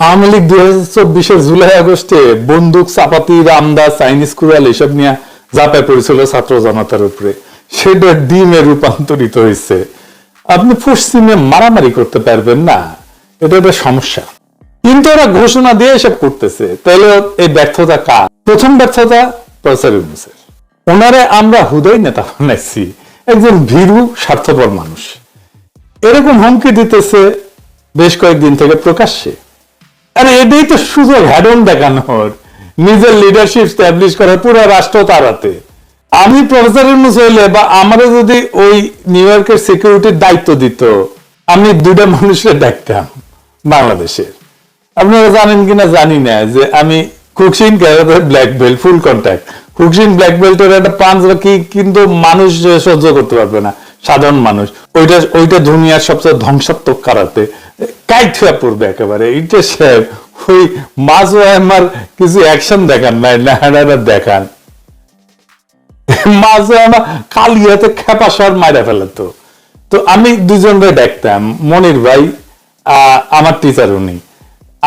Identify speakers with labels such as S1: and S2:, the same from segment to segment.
S1: আওয়ামী লীগ দুই হাজার চব্বিশের জুলাই আগস্টে বন্দুক, চাপাতি, রামদা, চাইনিজ কুড়াল এসব নিয়ে জাপায় পড়েছিল ছাত্র জনতার উপরে। সেটা ডিমে রূপান্তরিত হয়েছে। আপনি পশ্চিমে মারামারি করতে পারবেন না। এটা একটা সমস্যা। কিন্তু ওরা ঘোষণা দিয়ে এসব করতেছে। তাহলে এই ব্যর্থতা কার? প্রথম ব্যর্থতা ইউনুসের। ওনারে আমরা হুদয় নেতা বানাইছি। একজন ভীরু, স্বার্থপর মানুষ। এরকম হুমকি দিতেছে বেশ কয়েকদিন থেকে প্রকাশ্যে। আরে এটাই তো সুযোগ হ্যাডন দেখানোর। নিজের লিডারশিপ স্ট্যাবলিশ করার পুরো রাষ্ট্র তারাতে আমি প্রফেসর ইউনুস হইলে বা আমারও যদি ওই নিউ ইয়র্কের সিকিউরিটির দায়িত্ব দিত, আমি দুটা মানুষের দেখতাম বাংলাদেশের আপনারা জানেন কিনা জানি না যে আমি ক্যারাটের black belt full contact Kyokushin black বেল্টের একটা পাঞ্চ কি কিন্তু মানুষ সহ্য করতে পারবে না। সাধারণ মানুষ, ওইটা ওইটা দুনিয়ার সবচেয়ে ধ্বংসাত্মক কারাতে, কাইট পড়বে একেবারে। এইটা সাহেব ওই মাছ আমার কিছু অ্যাকশন দেখান নাই, না দেখান। মাঝে আমার খেপা তো। আমি দুজনকে দেখতাম, মনির ভাই আমার টিচার উনি।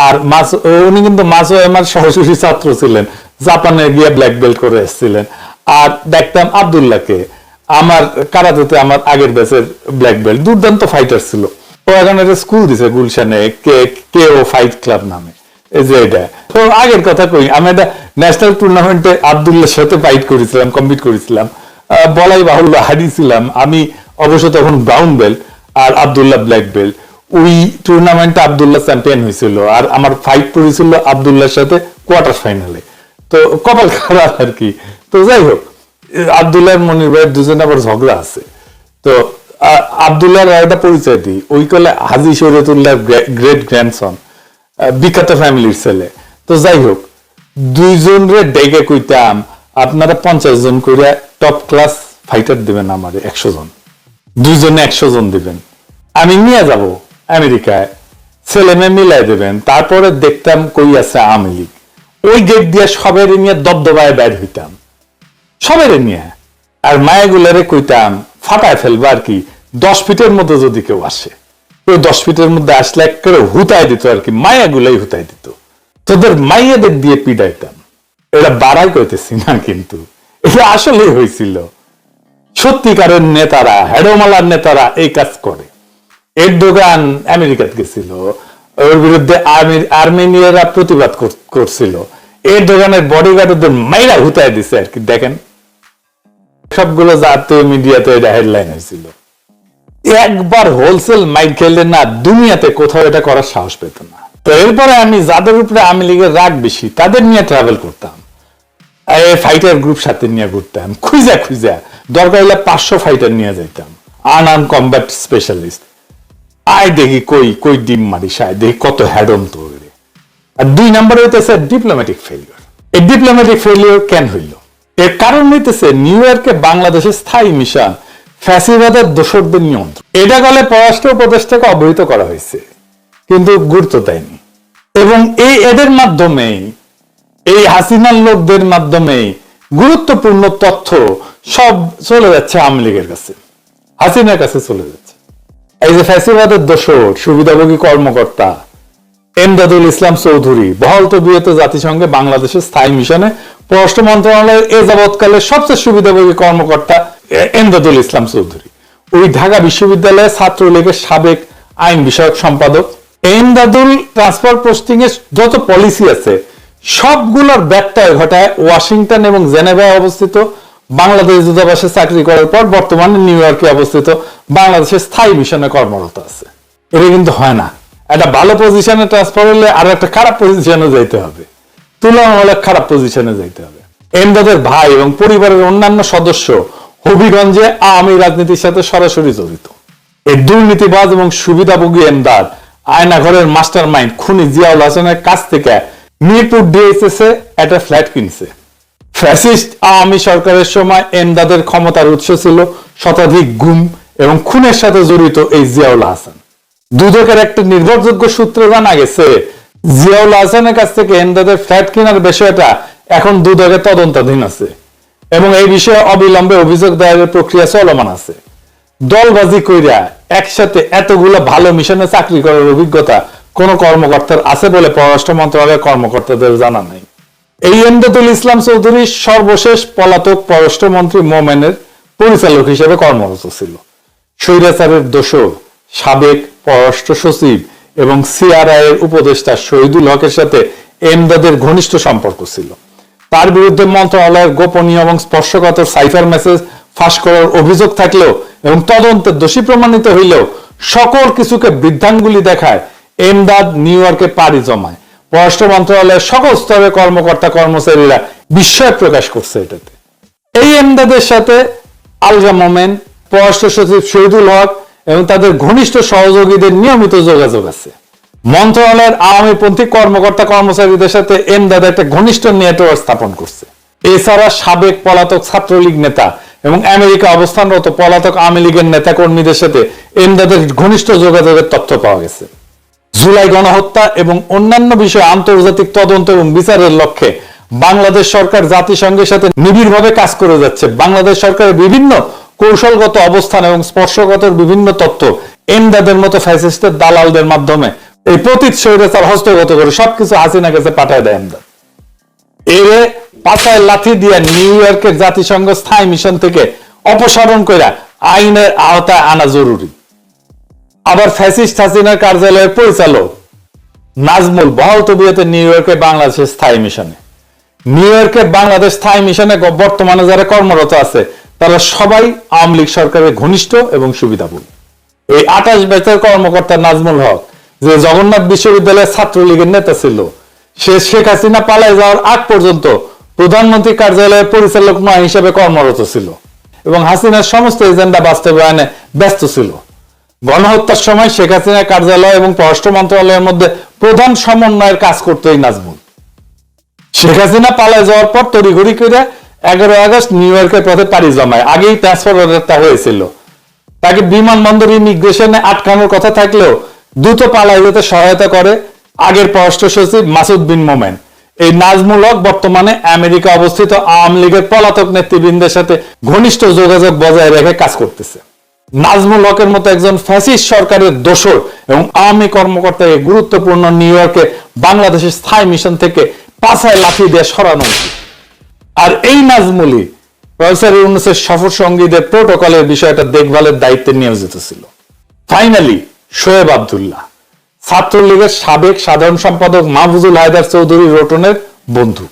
S1: আর মাস উনি কিন্তু মাসও আমার সহযোগী ছাত্র ছিলেন, জাপানে গিয়ে ব্ল্যাক বেল্ট করে এসেছিলেন। আর দেখতাম আবদুল্লাহকে। আমার কারাতেতে আমার আগের ব্যাচের ব্ল্যাক বেল্ট দুর্দান্ত ফাইটার ছিল। ও এখন একটা স্কুল দিছে গুলশানে, কে কে ও ফাইট ক্লাব নামে এটা। তো আগের কথা কই, আমি একটা ন্যাশনাল টুর্নামেন্টে আবদুল্লাহর সাথে ফাইট করেছিলাম কম্পিট করেছিলাম। বলাই বাহুল্য, হারিয়েছিলাম। আমি অবশ্য তখন ব্রাউন বেল্ট আর আবদুল্লাহ ব্ল্যাক বেল্ট ওই টুর্নামেন্টে আবদুল্লাহ চ্যাম্পিয়ন হয়েছিল আর আমার ফাইট করেছিল আবদুল্লাহর সাথে কোয়ার্টার ফাইনালে তো কপাল খারাপ আর কি। তো যাই হোক আবদুল্লাহ মনির ভাইয়ের দুজনে আবার ঝগড়া আছে। তো, আ- আবদুল্লাহর একটা পরিচয় দিই। ওই কলে হাজি শরীয়তুল্লাহ গ্রেট গ্র্যান্ডসন বিখ্যাত ফ্যামিলির ছেলে। তো যাই হোক দুইজন রে ডেকে কইতাম, আপনারা পঞ্চাশ জন করে টপ ক্লাস ফাইটার দিবেন আমারে, একশো জন। দুইজনে একশো জন দিবেন। আমি নিয়ে যাব আমেরিকায়। ছেলে মেয়ে মিলাই দেবেন। তারপরে দেখতাম কই আছে আওয়ামী লীগ। ওই গেট দিয়ে সবাই নিয়ে দবদবায় বের হইতাম। সবের নিয়ে। আর মায়াগুলারে কইতাম, ফাটায় ফেলব আর কি, দশ ফিটের মধ্যে যদি কেউ আসে। ওই দশ ফিটের মধ্যে আসলে এক করে হুতায় দিত আর কি, মায়াগুলাই হুতায় দিত। তোদের মাইয়াদের দিয়ে পিডাইতাম এটা বাড়াই কইতেছি না কিন্তু, এটা আসলেই হয়েছিল সত্যিকারের নেতারা, হেডোমালার নেতারা এই কাজ করে। এর দোকান আমেরিকাত গেছিল, ওর বিরুদ্ধে আর্মি- আর্মেনিয়ারা প্রতিবাদ কর- করছিল। এর দোকানের বডিগার্ডদের মাইরা হুতায় দিছে আর কি, দেখেন। সবগুলো জাতীয় মিডিয়াতে এটা হেডলাইন হয়েছিল। একবার হোলসেল মাইক খেললে না দুনিয়াতে কোথাও এটা করার সাহস পেত না। তো এরপরে আমি যাদের উপরে আমি লীগের রাগ বেশি, তাদের নিয়ে ট্রাভেল করতাম। ফাইটার গ্রুপ সাথে নিয়ে ঘুরতাম। খুঁজা খুঁজা। দরকার হলে পাঁচশো ফাইটার নিয়ে যাইতাম। আন আন কম্ব্যাট স্পেশালিস্ট আয় দেখি কই কই ডিম মারিস, আয় দেখি কত হ্যাডম তৈরি। আর দুই নম্বর হইতেছে ডিপ্লোম্যাটিক ফেলিওর এই ডিপ্লোম্যাটিক ফেলিওর কেন হইল? এর কারণ হইতেছে নিউ ইয়র্কে বাংলাদেশের স্থায়ী মিশন, ফ্যাসিবাদের দোষরদের নিয়ন্ত্রণ। এটা গলে পররাষ্ট্র উপদেষ্টাকে অবহিত করা হয়েছে, কিন্তু গুরুত্ব দেয়নি। এবং এই এদের মাধ্যমেই, এই হাসিনার লোকদের মাধ্যমে গুরুত্বপূর্ণ তথ্য সব চলে যাচ্ছে আওয়ামী লীগের কাছে, হাসিনার কাছে চলে যাচ্ছে। এই যে ফ্যাসিবাদের দোষর, সুবিধাভোগী কর্মকর্তা, এমদাদুল ইসলাম চৌধুরী বহল তবিয়ত জাতিসংঘে বাংলাদেশের স্থায়ী মিশনে পররাষ্ট্র মন্ত্রণালয়ের এ যাবৎকালে সবচেয়ে সুবিধাভোগী কর্মকর্তা এমদাদুল ইসলাম চৌধুরী। ওই ঢাকা বিশ্ববিদ্যালয়ের ছাত্রলীগের সাবেক আইন বিষয়ক সম্পাদক। এমদাদুল ট্রান্সফার পোস্টিং এর যত পলিসি আছে, সবগুলোর ব্যত্যয় ঘটায় ওয়াশিংটন এবং জেনেভায় অবস্থিত। বাংলাদেশ দূতাবাসে চাকরি করার পর বর্তমানে নিউ ইয়র্কে অবস্থিত। বাংলাদেশের স্থায়ী মিশনে কর্মরত আছে। এটা কিন্তু হয় না। একটা ভালো পজিশনে ট্রান্সফার হলে আর একটা খারাপ পজিশনে যেতে হবে। তুলনামূলক খারাপ পজিশনে যেতে হবে। এমদাদের ভাই এবং পরিবারের অন্যান্য সদস্য হবিগঞ্জে আওয়ামী রাজনীতির সাথে সরাসরি জড়িত। এই দুর্নীতিবাজ এবং সুবিধাভোগী এমদাদ আয়নাঘরের মাস্টার মাইন্ড খুনি জিয়াউল হাসানের কাছ থেকে মিরপুর ডিএসএস এ একটা ফ্ল্যাট কিনছে। ফ্যাসিস্ট আওয়ামী সরকারের সময় এমদাদের ক্ষমতার উৎস ছিল শতাধিক গুম এবং খুনের সাথে জড়িত এই জিয়াউল হাসান। দুদকের একটা নির্ভরযোগ্য সূত্রে জানা গেছে জিয়াউল কাছ থেকে এমদাদের ফ্ল্যাট কেনার বিষয়টা এখন তদন্তাধীন আছে। এবং এই বিষয়ে অবিলম্বে অভিযোগ দায়েরের প্রক্রিয়া চলমান আছে। দলবাজি কইরা একসাথে এতগুলো ভালো মিশনে চাকরি করার অভিজ্ঞতা কোন কর্মকর্তার আছে বলে পররাষ্ট্র মন্ত্রণালয়ের কর্মকর্তাদের জানা নাই। এই এমদাদুল ইসলাম চৌধুরী সর্বশেষ পলাতক পররাষ্ট্রমন্ত্রী মোমেনের পরিচালক হিসেবে কর্মরত ছিল। স্বৈরাচারের দোষ সাবেক পররাষ্ট্র সচিব এবং সিআরআই এর উপদেষ্টা শহীদুল হকের সাথে এমদাদের ঘনিষ্ঠ সম্পর্ক ছিল। তার বিরুদ্ধে মন্ত্রণালয়ের গোপনীয় এবং স্পর্শকাতর সাইফার মেসেজ ফাঁস করার অভিযোগ থাকলেও এবং তদন্তে দোষী প্রমাণিত হইলেও সকল কিছুকে বৃদ্ধাঙ্গুলি দেখায় এমদাদ নিউ ইয়র্কে পাড়ি জমায়। পররাষ্ট্র মন্ত্রণালয়ের সকল স্তরের কর্মকর্তা কর্মচারীরা বিস্ময় প্রকাশ করছে এটাতে। এই এমদাদের সাথে আলগা মোমেন, পররাষ্ট্র সচিব শহীদুল হক এবং তাদের ঘনিষ্ঠ সহযোগীদের নিয়মিত যোগাযোগ আছে। মন্ত্রণালয়ের আওয়ামীপন্থী কর্মকর্তা কর্মচারীদের সাথে এমদাদ একটা ঘনিষ্ঠ নেটওয়ার্ক স্থাপন করছে। এছাড়া সাবেক পলাতক ছাত্রলীগ নেতা এবং আমেরিকা অবস্থানরত পলাতক আওয়ামী লীগের নেতা কর্মীদের সাথে এমদাদের ঘনিষ্ঠ যোগাযোগের তথ্য পাওয়া গেছে। জুলাই গণহত্যা এবং অন্যান্য বিষয়ে আন্তর্জাতিক তদন্ত এবং বিচারের লক্ষ্যে বাংলাদেশ সরকার জাতিসংঘের সাথে নিবিড়ভাবে কাজ করে যাচ্ছে। বাংলাদেশ সরকারের বিভিন্ন কৌশলগত অবস্থান এবং স্পর্শগত বিভিন্ন তথ্য এমদাদের মতো ফ্যাসিস্টের দালালদের মাধ্যমে এই প্রতীত স্বৈরাচার হস্তগত করে সবকিছু হাসিনা কাছে পাঠায় দেয় এমদাদ। এরে পাতায় লাথি দিয়ে নিউ ইয়র্কের জাতিসংঘ স্থায়ী মিশন থেকে অপসারণ করে আইনের আওতায় আনা জরুরি। আবার ফ্যাসিস্ট হাসিনার কার্যালয়ের পরিচালক নাজমুল বহাল তবিয়তে নিউ ইয়র্কে বাংলাদেশের স্থায়ী মিশনে। নিউ ইয়র্কে বাংলাদেশ স্থায়ী মিশনে বর্তমানে যারা কর্মরত আছে তারা সবাই আওয়ামী লীগ সরকারের ঘনিষ্ঠ এবং সুবিধাভোগী। এই আঠাশ ব্যাচের কর্মকর্তা নাজমুল হক, যে জগন্নাথ বিশ্ববিদ্যালয়ের ছাত্রলীগের নেতা ছিল, সে শেখ হাসিনা পালায় যাওয়ার আগ পর্যন্ত প্রধানমন্ত্রী কার্যালয়ের পরিচালক নয় হিসেবে কর্মরত ছিল এবং হাসিনার সমস্ত এজেন্ডা বাস্তবায়নে ব্যস্ত ছিল। গণহত্যার সময় শেখ হাসিনার কার্যালয় এবং পররাষ্ট্র মন্ত্রণালয়ের মধ্যে প্রধান সমন্বয়ের কাজ করতো এই নাজমুল। শেখ হাসিনা পালায় যাওয়ার পর তড়িঘড়ি করে এগারো আগস্ট নিউ ইয়র্কের পথে পাড়ি জমায়। আগেই ট্রান্সফার অর্ডারটা হয়েছিল। তাকে বিমানবন্দর ইমিগ্রেশনে আটকানোর কথা থাকলেও দ্রুত পালাই যেতে সহায়তা করে আগের পররাষ্ট্র সচিব মাসুদ বিন মোমেন। এই নাজমুল হক বর্তমানে আমেরিকা অবস্থিত আওয়ামী লীগের পলাতক নেতৃবৃন্দের সাথে ঘনিষ্ঠ যোগাযোগ বজায় রেখে কাজ করতেছে। নাজমুল হকের মতো একজন ফ্যাসিস্ট সরকারের দোষর এবং আওয়ামী কর্মকর্তাকে গুরুত্বপূর্ণ নিউ ইয়র্কে বাংলাদেশের স্থায়ী মিশন থেকে পাছায় লাঠি দিয়ে সরানো উচিত। আর এই নাজমুলি প্রফেসর ইউনুসের সফর সঙ্গীদের প্রোটোকলের বিষয়টা দেখভালের দায়িত্বে নিয়োজিত ছিল ফাইনালি শোয়েব আবদুল্লাহ, ছাত্রলীগের সাবেক সাধারণ সম্পাদক মাহফুজুল হায়দার চৌধুরী রোটনের বন্ধু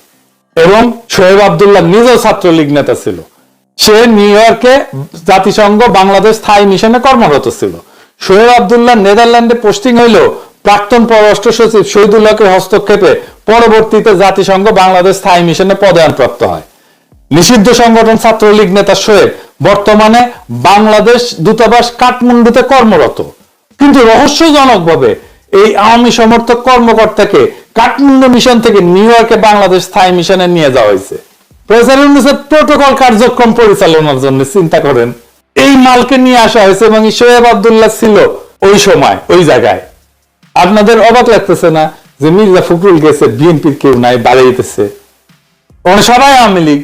S1: এবং শোয়েব আবদুল্লাহ নিজেও ছাত্রলীগ নেতা ছিল। সে নিউ ইয়র্কে জাতিসংঘ বাংলাদেশ স্থায়ী মিশনে কর্মরত ছিল। শোয়েব আবদুল্লাহ নেদারল্যান্ডে পোস্টিং হইলেও প্রাক্তন পররাষ্ট্র সচিব শহীদুল্লাহকে হস্তক্ষেপে পরবর্তীতে জাতিসংঘ বাংলাদেশ স্থায়ী মিশনে পদায়নপ্রাপ্ত হয়। নিষিদ্ধ সংগঠন ছাত্রলীগ নেতা শোয়েব, বর্তমানে বাংলাদেশ দূতাবাস কাঠমান্ডুতে কর্মরত। কিন্তু রহস্যজনকভাবে এই আওয়ামী সমর্থক কর্মকর্তাকে কাঠমান্ডু মিশন থেকে নিউ ইয়র্কে বাংলাদেশ স্থায়ী মিশনে নিয়ে যাওয়া হয়েছে। প্রেসিডেন্ট প্রোটোকল কার্যক্রম পরিচালনার জন্য চিন্তা করেন। এই মালকে নিয়ে আসা হয়েছে এবং শোয়েব আবদুল্লাহ ছিল ওই সময়, ওই জায়গায়। আপনাদের অবাক লাগতেছে না? যে মির্জা ফখরুল গেছে, বিএনপির কেউ নাই বাড়াইতেছে ওখানে সবাই আওয়ামী লীগ।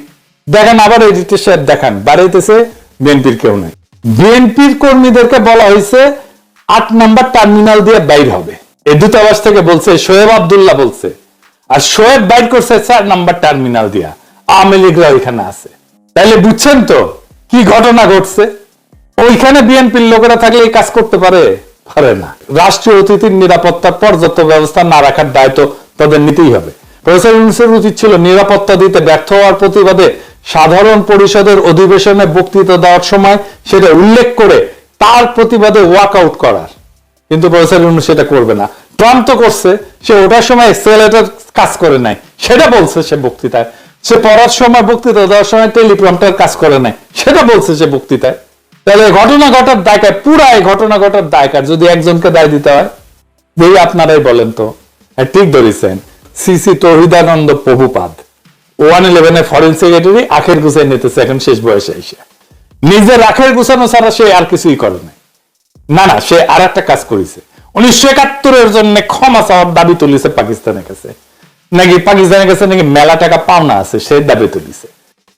S1: দেখেন আবার এডিটের সাহেব দেখান বাড়াইতেছে বিএনপির কেউ নাই। বিএনপির কর্মীদেরকে বলা হয়েছে, আট নাম্বার টার্মিনাল দিয়ে বাইর হবে। এই দূতাবাস থেকে বলছে শোয়েব আবদুল্লাহ বলছে। আর শোয়েব বাইর করছে চার নাম্বার টার্মিনাল দিয়া। আওয়ামী লীগরা ওইখানে আছে। তাইলে বুঝছেন তো, কি ঘটনা ঘটছে? ওইখানে বিএনপির লোকেরা থাকলে এই কাজ করতে পারে? পারে না। রাষ্ট্রীয় অতিথির নিরাপত্তার পর্যাপ্ত ব্যবস্থা না রাখার দায়িত্ব তাদের নিতেই হবে। প্রফেসর ইউনুসের উচিত ছিল নিরাপত্তা দিতে ব্যর্থ হওয়ার প্রতিবাদে সাধারণ পরিষদের অধিবেশনে বক্তৃতা দেওয়ার সময় সেটা উল্লেখ করে তার প্রতিবাদে ওয়াক আউট করার। কিন্তু প্রফেসর ইউনুস সেটা করবে না। ট্রাম্প তো করছে, সে ওটার সময় এক্সেলেটার কাজ করে নাই। সেটা বলছে সে বক্তৃতায়। সে পড়ার সময় বক্তৃতা দেওয়ার সময় টেলিপ্রম্পটার কাজ করে নাই। সেটা বলছে সে বক্তৃতায়। তাহলে ঘটনা ঘটার দায়কার পুরা এই ঘটনা ঘটার দায়কার যদি একজনকে দায় দিতে হয় এই আপনারাই বলেন তো হ্যাঁ, ঠিক ধরেছেন সিসি তহিদানন্দ প্রভুপাদ ওয়ান ইলেভেনের ফরেন সেক্রেটারি আখের গুছাই নিতেছে এখন শেষ বয়সে এসে। নিজের আখের গুছানো ছাড়া সে আর কিছুই করে নাই। না না সে আর একটা কাজ করেছে। উনিশশো একাত্তরের জন্য ক্ষমা চাওয়ার দাবি তুলিছে পাকিস্তানের কাছে। নাকি পাকিস্তানের কাছে নাকি মেলা টাকা পাওনা আছে সে দাবি তুলিছে।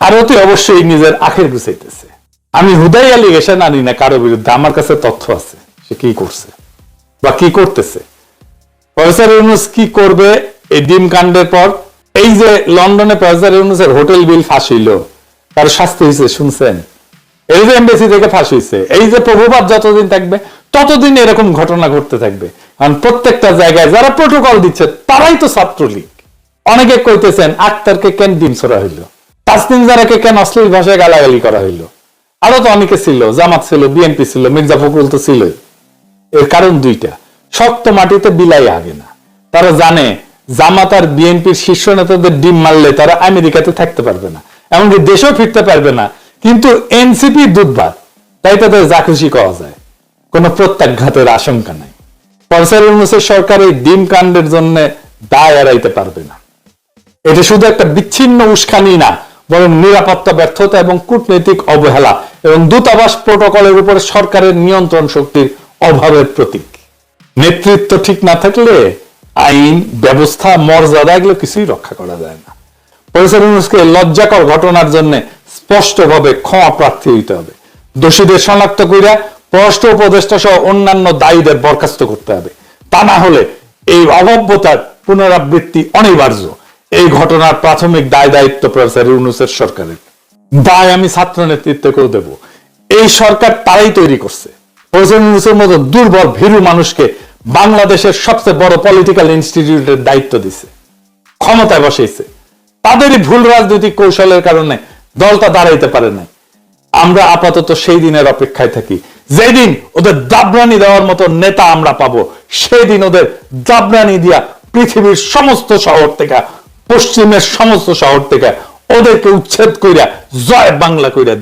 S1: আর অতি অবশ্যই নিজের আখের গুছাইতেছে। আমি হুদাই অ্যালিগেশন আনি না কারও বিরুদ্ধে, আমার কাছে তথ্য আছে, সে কি করছে বা কি করতেছে। প্রফেসর ইউনুস কি করবে এই ডিম কাণ্ডের পর? এই যে লন্ডনে প্রফেসর ইউনুসের হোটেল বিল ফাঁস হইল, তার শাস্তি হয়েছে শুনছেন? এই যে এমবেসি থেকে ফাঁস হয়েছে এই যে প্রভুপাত যতদিন থাকবে, ততদিন এরকম ঘটনা ঘটতে থাকবে। কারণ প্রত্যেকটা জায়গায় যারা প্রোটোকল দিচ্ছে, তারাই তো ছাত্রলীগ। অনেকে কইতেছেন, আক্তারকে কেন ডিম ছড়া হইল? তাসনিম জারাকে কেন অশ্লীল ভাষায় গালাগালি করা হইল? আরও তো অনেকে ছিল, জামাত ছিল বিএনপি ছিল, মির্জা ফখরুল তো ছিলই। এর কারণ দুইটা। শক্ত মাটিতে বিলাই আগে না। তারা জানে, জামাত আর বিএনপির শীর্ষ নেতাদের ডিম মারলে তারা আমেরিকাতে থাকতে পারবে না, এমনকি দেশেও ফিরতে পারবে না। কিন্তু এনসিপি দুধবার, তাই তাদের যা খুশি করা যায়। কোনো প্রত্যাঘাতের আশঙ্কা নাই। প্রফেসর ইউনুসের সরকার এই ডিম কাণ্ডের জন্য দায় এড়াইতে পারবে না। এটা শুধু একটা বিচ্ছিন্ন উস্কানি না, বরং নিরাপত্তা, ব্যর্থতা এবং কূটনৈতিক অবহেলা এবং দূতাবাস প্রোটোকলের উপরে সরকারের নিয়ন্ত্রণ শক্তির অভাবের প্রতীক। নেতৃত্ব ঠিক না থাকলে আইন, ব্যবস্থা, মর্যাদা এগুলো কিছুই রক্ষা করা যায় না। প্রফেসর লজ্জাকর ঘটনার জন্য স্পষ্টভাবে ক্ষমা প্রার্থী হইতে হবে। দোষীদের শনাক্ত কইরা পররাষ্ট্র উপদেষ্টা সহ অন্যান্য দায়ীদের বরখাস্ত করতে হবে। তা না হলে এই অভব্যতার পুনরাবৃত্তি অনিবার্য। এই ঘটনার প্রাথমিক দায় দায়িত্ব প্রফেসর ইউনুসের সরকারের। দায় আমি ছাত্র নেতৃত্বকেও দেব। এই সরকার তারাই তৈরি করছে। ইউনুসের মতো দুর্বল, ভীরু মানুষকে বাংলাদেশের সবচেয়ে বড় পলিটিক্যাল ইনস্টিটিউটের দায়িত্ব দিছে। ক্ষমতায় বসেছে। তাদেরই ভুল রাজনৈতিক কৌশলের কারণে দলটা দাঁড়াইতে পারে নাই। আমরা আপাতত সেই দিনের অপেক্ষায় থাকি। যেদিন ওদের দাবরানি দেওয়ার মতো নেতা আমরা পাবো সেই দিন ওদের দাবরানি দিয়া পৃথিবীর সমস্ত শহর থেকে, পশ্চিমের সমস্ত শহর থেকে ওদেরকে উচ্ছেদ কইরা জয় বাংলা কইরা